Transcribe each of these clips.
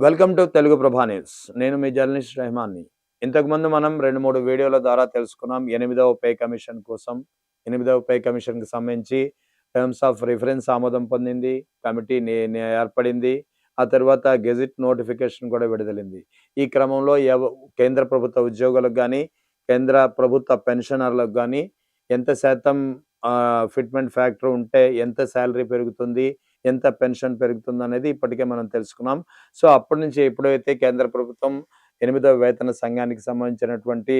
Welcome to Telugu ప్రభా news. నేను మీ journalist రెహమాన్ని. ఇంతకుముందు మనం రెండు మూడు వీడియోల ద్వారా తెలుసుకున్నాం ఎనిమిదవ పే కమిషన్ కోసం. ఎనిమిదవ పే కమిషన్కి సంబంధించి టర్మ్స్ ఆఫ్ రిఫరెన్స్ ఆమోదం పొందింది కమిటీ నే- ఏర్పడింది ఆ తర్వాత గెజిట్ నోటిఫికేషన్ కూడా విడుదలైంది. ఈ క్రమంలో ఎవ కేంద్ర ప్రభుత్వ ఉద్యోగులకు కానీ కేంద్ర ప్రభుత్వ పెన్షనర్లకు కానీ ఎంత శాతం ఫిట్మెంట్ ఫ్యాక్టర్ ఉంటే ఎంత శాలరీ పెరుగుతుంది ఎంత పెన్షన్ పెరుగుతుంది అనేది ఇప్పటికే మనం తెలుసుకున్నాం. సో అప్పటి నుంచి ఎప్పుడైతే కేంద్ర ప్రభుత్వం ఎనిమిదవ వేతన సంఘానికి సంబంధించినటువంటి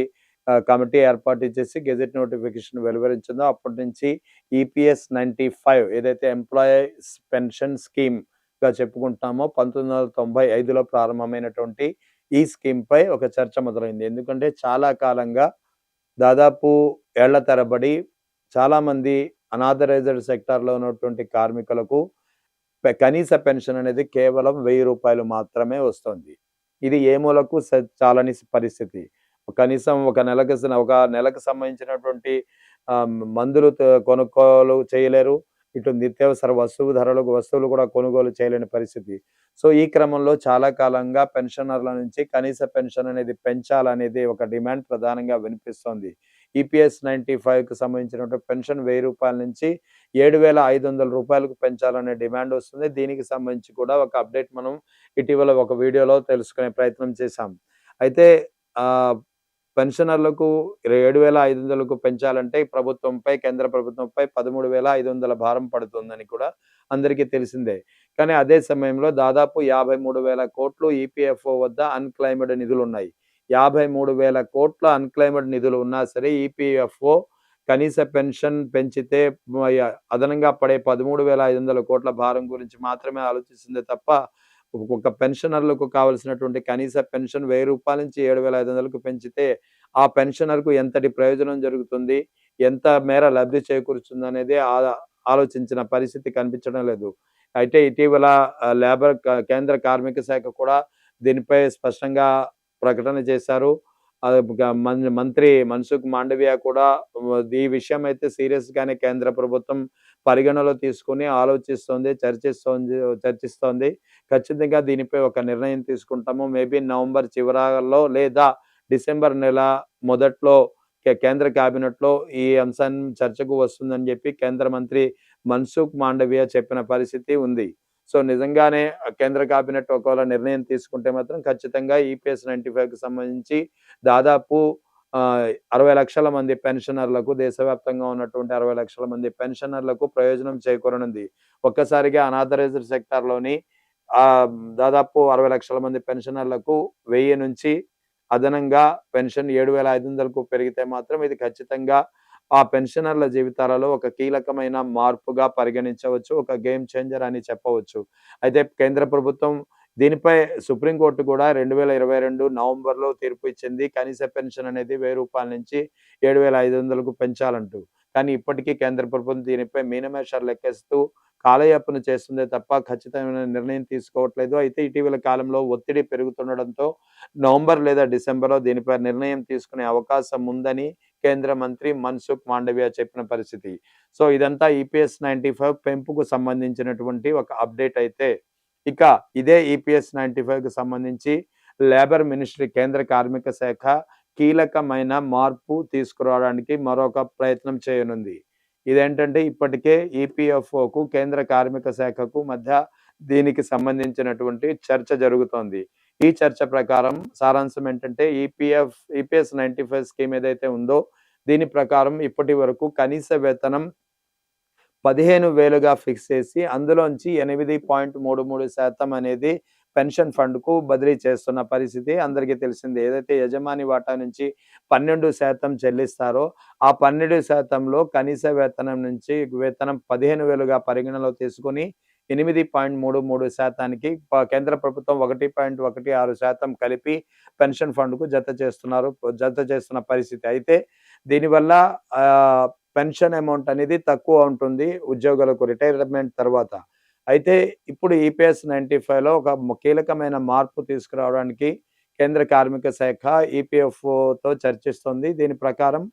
కమిటీ ఏర్పాటు చేసి గెజెట్ నోటిఫికేషన్ వెలువరించిందో అప్పటి నుంచి ఈపీఎస్ నైంటీ ఫైవ్ ఏదైతే ఎంప్లాయీస్ పెన్షన్ స్కీమ్గా చెప్పుకుంటున్నామో పంతొమ్మిది వందల తొంభై ఐదులో ప్రారంభమైనటువంటి ఈ స్కీమ్పై ఒక చర్చ మొదలైంది. ఎందుకంటే చాలా కాలంగా దాదాపు ఏళ్ళ తరబడి చాలామంది అనాథరైజ్డ్ సెక్టార్లో ఉన్నటువంటి కార్మికులకు కనీస పెన్షన్ అనేది కేవలం వెయ్యి రూపాయలు మాత్రమే వస్తుంది. ఇది ఏ మూలకు చాలని పరిస్థితి. కనీసం ఒక నెలకు ఒక నెలకు సంబంధించినటువంటి మందులు కొనుగోలు చేయలేరు. ఇటు నిత్యావసర వస్తువు ధరలకు వస్తువులు కూడా కొనుగోలు చేయలేని పరిస్థితి. సో ఈ క్రమంలో చాలా కాలంగా పెన్షనర్ల నుంచి కనీస పెన్షన్ అనేది పెంచాలనేది ఒక డిమాండ్ ప్రధానంగా వినిపిస్తోంది. ఈపీఎస్ నైన్టీ ఫైవ్కి సంబంధించినటువంటి పెన్షన్ వెయ్యి రూపాయల నుంచి ఏడు వేల ఐదు వందల రూపాయలకు పెంచాలనే డిమాండ్ వస్తుంది. దీనికి సంబంధించి కూడా ఒక అప్డేట్ మనం ఇటీవల ఒక వీడియోలో తెలుసుకునే ప్రయత్నం చేశాం. అయితే పెన్షనర్లకు ఏడు వేల ఐదు వందలకు పెంచాలంటే ప్రభుత్వంపై కేంద్ర ప్రభుత్వంపై పదమూడు వేల ఐదు వందల భారం పడుతుందని కూడా అందరికీ తెలిసిందే. కానీ అదే సమయంలో దాదాపు యాభై మూడు వేల కోట్లు ఈపీఎఫ్ఓ వద్ద అన్క్లైమ్డ్ నిధులు ఉన్నాయి యాభై మూడు వేల కోట్ల అన్క్లైమ్డ్ నిధులు ఉన్నా సరే ఈపీఎఫ్ఓ కనీస పెన్షన్ పెంచితే అదనంగా పడే పదమూడు వేల ఐదు వందల కోట్ల భారం గురించి మాత్రమే ఆలోచిస్తుంది తప్ప ఒక పెన్షనర్లకు కావలసినటువంటి కనీస పెన్షన్ వెయ్యి రూపాయల నుంచి ఏడు వేల ఐదు వందలకు పెంచితే ఆ పెన్షనర్కు ఎంతటి ప్రయోజనం జరుగుతుంది? ఎంత మేర లబ్ధి చేకూరుతుంది అనేది ఆ- ఆలోచించిన పరిస్థితి కనిపించడం లేదు. అయితే ఇటీవల లేబర్ కేంద్ర కార్మిక శాఖ కూడా దీనిపై స్పష్టంగా ప్రకటన చేశారు. మంత్రి మన్సుఖ్ మాండవియా కూడా ఈ విషయం అయితే సీరియస్గానే కేంద్ర ప్రభుత్వం పరిగణలో తీసుకుని ఆలోచిస్తోంది చర్చిస్తోంది చర్చిస్తోంది. ఖచ్చితంగా దీనిపై ఒక నిర్ణయం తీసుకుంటాము. మేబీ నవంబర్ చివరలో లేదా డిసెంబర్ నెల మొదట్లో కే- కేంద్ర క్యాబినెట్లో ఈ అంశం చర్చకు వస్తుందని చెప్పి కేంద్ర మంత్రి మన్సుఖ్ మాండవియా చెప్పిన పరిస్థితి ఉంది. సో నిజంగానే కేంద్ర కేబినెట్ ఒకవేళ నిర్ణయం తీసుకుంటే మాత్రం ఖచ్చితంగా ఈపీఎస్ నైన్టీ ఫైవ్కి సంబంధించి దాదాపు అరవై లక్షల మంది పెన్షనర్లకు దేశవ్యాప్తంగా ఉన్నటువంటి అరవై లక్షల మంది పెన్షనర్లకు ప్రయోజనం చేకూరనుంది. ఒక్కసారిగా అనాథరైజ్డ్ సెక్టార్లోని దాదాపు అరవై లక్షల మంది పెన్షనర్లకు వెయ్యి నుంచి అదనంగా పెన్షన్ ఏడు వేల ఐదు వందలకు పెరిగితే మాత్రం ఇది ఖచ్చితంగా ఆ పెన్షనర్ల జీవితాలలో ఒక కీలకమైన మార్పుగా పరిగణించవచ్చు ఒక గేమ్ చేంజర్ అని చెప్పవచ్చు. అయితే కేంద్ర ప్రభుత్వం దీనిపై సుప్రీంకోర్టు కూడా రెండు వేల ఇరవై రెండు నవంబర్లో తీర్పు ఇచ్చింది. కనీస పెన్షన్ అనేది వెయ్యి రూపాయల నుంచి ఏడు వేల ఐదు వందలకు పెంచాలంటూ. కానీ ఇప్పటికీ కేంద్ర ప్రభుత్వం దీనిపై మీనమేషాలు లెక్కేస్తూ కాలయాపన చేస్తుందే తప్ప ఖచ్చితమైన నిర్ణయం తీసుకోవట్లేదు. అయితే ఇటీవల కాలంలో ఒత్తిడి పెరుగుతుండడంతో నవంబర్ లేదా డిసెంబర్లో దీనిపై నిర్ణయం తీసుకునే అవకాశం ఉందని కేంద్ర మంత్రి మన్సుఖ్ మాండవ్య చెప్పిన పరిస్థితి. సో ఇదంతా ఈపీఎస్ నైన్టీ ఫైవ్ పెంపుకు సంబంధించినటువంటి ఒక అప్డేట్ అయితే ఇక ఇదే ఈపీఎస్ నైన్టీ కి సంబంధించి లేబర్ మినిస్ట్రీ కేంద్ర కార్మిక శాఖ కీలకమైన మార్పు తీసుకురావడానికి మరొక ప్రయత్నం చేయనుంది. ఇదేంటంటే ఇప్పటికే ఈపీఎఫ్ఓకు కేంద్ర కార్మిక శాఖకు మధ్య దీనికి సంబంధించినటువంటి చర్చ జరుగుతోంది. ఈ చర్చ ప్రకారం సారాంశం ఏంటంటే EPF EPS ninety five scheme ఏదైతే ఉందో దీని ప్రకారం ఇప్పటి వరకు కనీస వేతనం పదిహేను వేలుగా ఫిక్స్ చేసి అందులోంచి ఎనిమిది పాయింట్ మూడు మూడు శాతం అనేది పెన్షన్ ఫండ్కు బదిలీ చేస్తున్న పరిస్థితి అందరికీ తెలిసింది. ఏదైతే యజమాని వాటా నుంచి పన్నెండు శాతం చెల్లిస్తారో ఆ పన్నెండు శాతంలో కనీస వేతనం నుంచి వేతనం పదిహేను వేలుగా పరిగణలో తీసుకుని ఎనిమిది పాయింట్ మూడు మూడు శాతానికి కేంద్ర ప్రభుత్వం ఒకటి పాయింట్ ఒకటి ఆరు శాతం కలిపి పెన్షన్ ఫండ్కు జత చేస్తున్నారు జత చేస్తున్న పరిస్థితి. అయితే దీనివల్ల పెన్షన్ అమౌంట్ అనేది తక్కువ ఉంటుంది ఉద్యోగులకు రిటైర్మెంట్ తర్వాత. అయితే ఇప్పుడు ఈపీఎస్ నైన్టీ లో ఒక కీలకమైన మార్పు తీసుకురావడానికి కేంద్ర కార్మిక శాఖ ఈపీఎఫ్ఓతో చర్చిస్తుంది. దీని ప్రకారం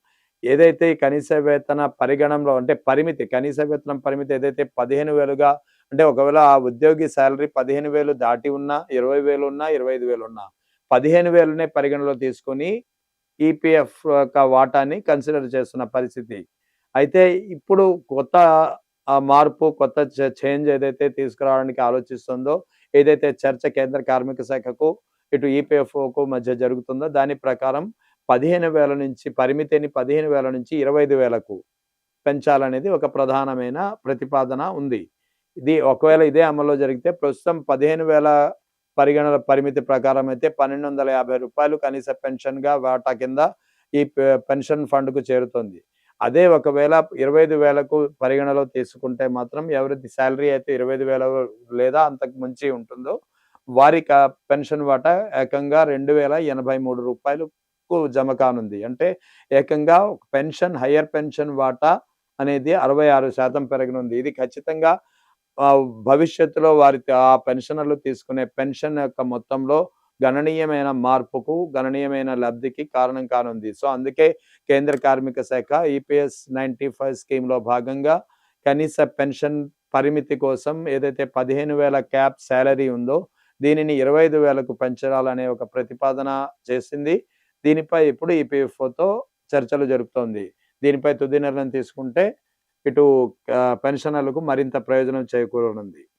ఏదైతే కనీస వేతన పరిగణంలో అంటే పరిమితి కనీస వేతనం పరిమితి ఏదైతే పదిహేను వేలుగా అంటే ఒకవేళ ఆ ఉద్యోగి శాలరీ పదిహేను వేలు దాటి ఉన్నా ఇరవై వేలు ఉన్నా ఇరవై ఐదు వేలు ఉన్నా పదిహేను వేలునే పరిగణలో తీసుకొని ఈపీఎఫ్ యొక్క వాటాని కన్సిడర్ చేస్తున్న పరిస్థితి. అయితే ఇప్పుడు కొత్త ఆ మార్పు కొత్త చేంజ్ ఏదైతే తీసుకురావడానికి ఆలోచిస్తుందో ఏదైతే చర్చ కేంద్ర కార్మిక శాఖకు ఇటు ఈపీఎఫ్ఓకు మధ్య జరుగుతుందో దాని ప్రకారం పదిహేను వేల నుంచి పరిమితిని పదిహేను వేల నుంచి ఇరవై ఐదు వేలకు పెంచాలనేది ఒక ప్రధానమైన ప్రతిపాదన ఉంది. ఇది ఒకవేళ ఇదే అమల్లో జరిగితే ప్రస్తుతం పదిహేను వేల పరిగణల పరిమితి ప్రకారం అయితే పన్నెండు వందల యాభై రూపాయలు కనీస పెన్షన్గా వాటా కింద ఈ పె- పెన్షన్ ఫండ్కు చేరుతుంది. అదే ఒకవేళ ఇరవై ఐదు వేలకు పరిగణలో తీసుకుంటే మాత్రం ఎవరిది శాలరీ అయితే ఇరవై ఐదు వేల లేదా అంతకు మించి ఉంటుందో వారి పెన్షన్ వాటా ఏకంగా రెండు వేల ఎనభై మూడు రూపాయలకు జమ కానుంది. అంటే ఏకంగా పెన్షన్ హయ్యర్ పెన్షన్ వాటా అనేది అరవై ఆరు శాతం పెరగనుంది. ఇది ఖచ్చితంగా భవిష్యత్తులో వారి ఆ పెన్షనర్లు తీసుకునే పెన్షన్ యొక్క మొత్తంలో గణనీయమైన మార్పుకు గణనీయమైన లబ్ధికి కారణం కానుంది. సో అందుకే కేంద్ర కార్మిక శాఖ ఈపీఎస్ నైంటీ ఫైవ్ స్కీమ్లో భాగంగా కనీస పెన్షన్ పరిమితి కోసం ఏదైతే పదిహేను వేల క్యాప్ శాలరీ ఉందో దీనిని ఇరవై ఐదు వేలకు పెంచాలనే ఒక ప్రతిపాదన చేసింది. దీనిపై ఇప్పుడు ఈపీఎఫ్ఓతో చర్చలు జరుపుతోంది. దీనిపై తుది నిర్ణయం తీసుకుంటే ఇటు పెన్షనర్లకు మరింత ప్రయోజనం చేకూరనుంది.